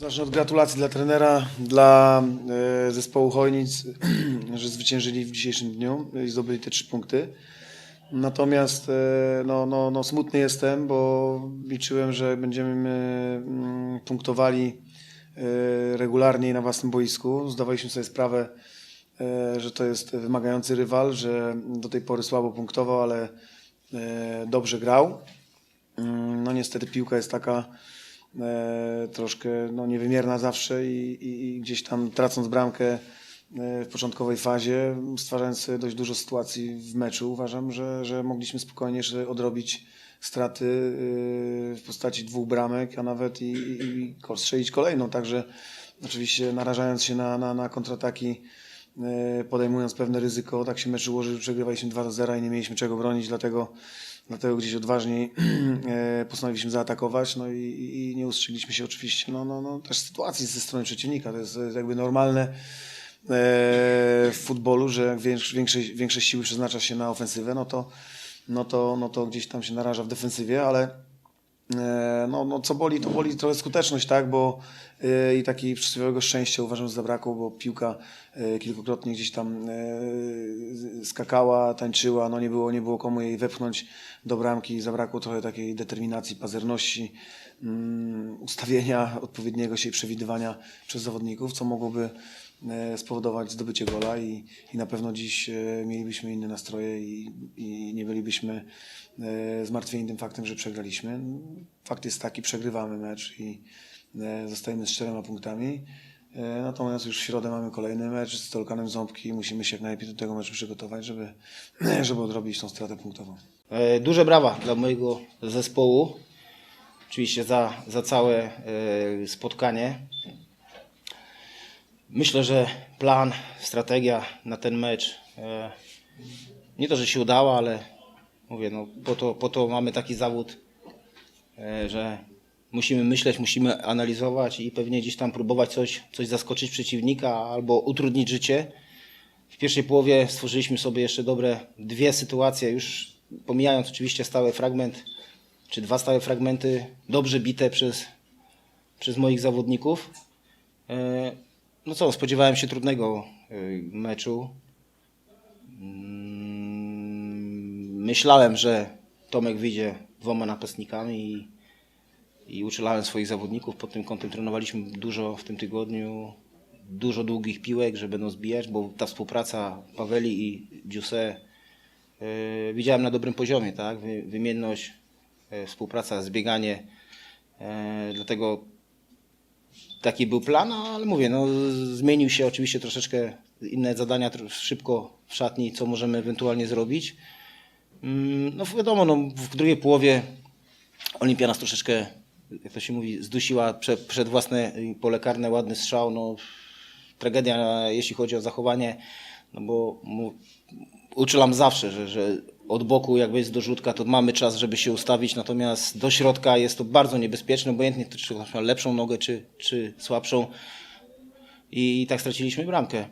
Zacznę od gratulacji dla trenera, dla e, zespołu Chojnic, że zwyciężyli w dzisiejszym dniu i zdobyli te trzy punkty. Natomiast e, no, no, no, smutny jestem, bo liczyłem, że będziemy mm, punktowali e, regularnie na własnym boisku. Zdawaliśmy sobie sprawę, że to jest wymagający rywal, że do tej pory słabo punktował, ale dobrze grał. Mm, No niestety piłka jest taka troszkę no, niewymierna zawsze i, i, i gdzieś tam tracąc bramkę e, w początkowej fazie, stwarzając dość dużo sytuacji w meczu, uważam, że, że mogliśmy spokojnie odrobić straty e, w postaci dwóch bramek, a nawet i, i, i strzelić kolejną, także oczywiście narażając się na, na, na kontrataki, e, podejmując pewne ryzyko, tak się mecz ułożył, że przegrywaliśmy 2 do 0 i nie mieliśmy czego bronić, dlatego Dlatego gdzieś odważniej e, postanowiliśmy zaatakować, no i, i- nie ustrzeliliśmy się oczywiście no, no, no, też sytuacji ze strony przeciwnika. To jest e, jakby normalne e, w futbolu, że większe, większe, siły przeznacza się na ofensywę, no to, no, to, no to gdzieś tam się naraża w defensywie, ale e, no, no co boli, to boli trochę skuteczność, tak, bo e, i takiego przysłowiowego szczęścia uważam, że zabrakło, bo piłka e, kilkukrotnie gdzieś tam e, skakała, tańczyła, no nie było, nie było komu jej wepchnąć do bramki, zabrakło trochę takiej determinacji, pazerności, mm, ustawienia odpowiedniego się i przewidywania przez zawodników, co mogłoby e, spowodować zdobycie gola i, i na pewno dziś e, mielibyśmy inne nastroje i, i nie bylibyśmy e, zmartwieni tym faktem, że przegraliśmy. Fakt jest taki, przegrywamy mecz i e, zostajemy z czterema punktami. E, Natomiast już w środę mamy kolejny mecz z Tolkanem Ząbki i musimy się jak najlepiej do tego meczu przygotować, żeby, żeby odrobić tą stratę punktową. E, Duże brawa dla mojego zespołu. Oczywiście za, za całe e, spotkanie. Myślę, że plan, strategia na ten mecz e, nie to, że się udała, ale mówię, no, po, to, po to mamy taki zawód, e, że musimy myśleć, musimy analizować i pewnie gdzieś tam próbować coś, coś zaskoczyć przeciwnika albo utrudnić życie. W pierwszej połowie stworzyliśmy sobie jeszcze dobre dwie sytuacje, już pomijając oczywiście stały fragment, czy dwa stałe fragmenty, dobrze bite przez, przez moich zawodników. No co, spodziewałem się trudnego e, meczu. Mm, Myślałem, że Tomek wyjdzie dwoma napastnikami i, i swoich zawodników. Pod tym kątem trenowaliśmy dużo w tym tygodniu, dużo długich piłek, że będą zbijać, bo ta współpraca Paweli i Dziuse yy, widziałem na dobrym poziomie, tak? Wy, wymienność, yy, współpraca, zbieganie. Yy, dlatego taki był plan, no, ale mówię, no, zmienił się oczywiście troszeczkę inne zadania szybko w szatni, co możemy ewentualnie zrobić. Mm, No wiadomo, no, w drugiej połowie Olimpia nas troszeczkę, jak to się mówi, zdusiła przed, własne pole karne, ładny strzał, no tragedia jeśli chodzi o zachowanie, no bo mu, uczulam zawsze, że, że od boku jakby jest dorzutka, to mamy czas, żeby się ustawić, natomiast do środka jest to bardzo niebezpieczne, obojętnie czy ktoś ma lepszą nogę, czy, czy słabszą i, tak straciliśmy bramkę.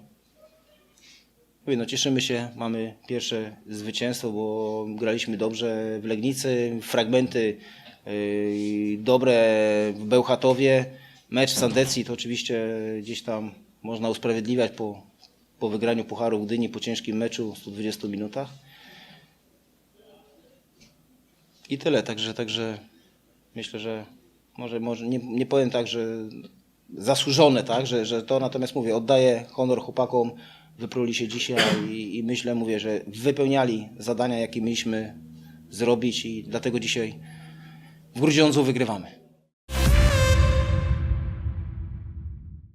No, cieszymy się, mamy pierwsze zwycięstwo, bo graliśmy dobrze w Legnicy, fragmenty yy, dobre w Bełchatowie. Mecz w Sandecji to oczywiście gdzieś tam można usprawiedliwiać po, po wygraniu Pucharu Gdyni, po ciężkim meczu, 120 minutach. I tyle, także, także myślę, że może, może nie, nie powiem tak, że zasłużone, tak, że, że to natomiast mówię, oddaję honor chłopakom, wypruli się dzisiaj i, i myślę, mówię, że wypełniali zadania, jakie mieliśmy zrobić i dlatego dzisiaj w Grudziądzu wygrywamy.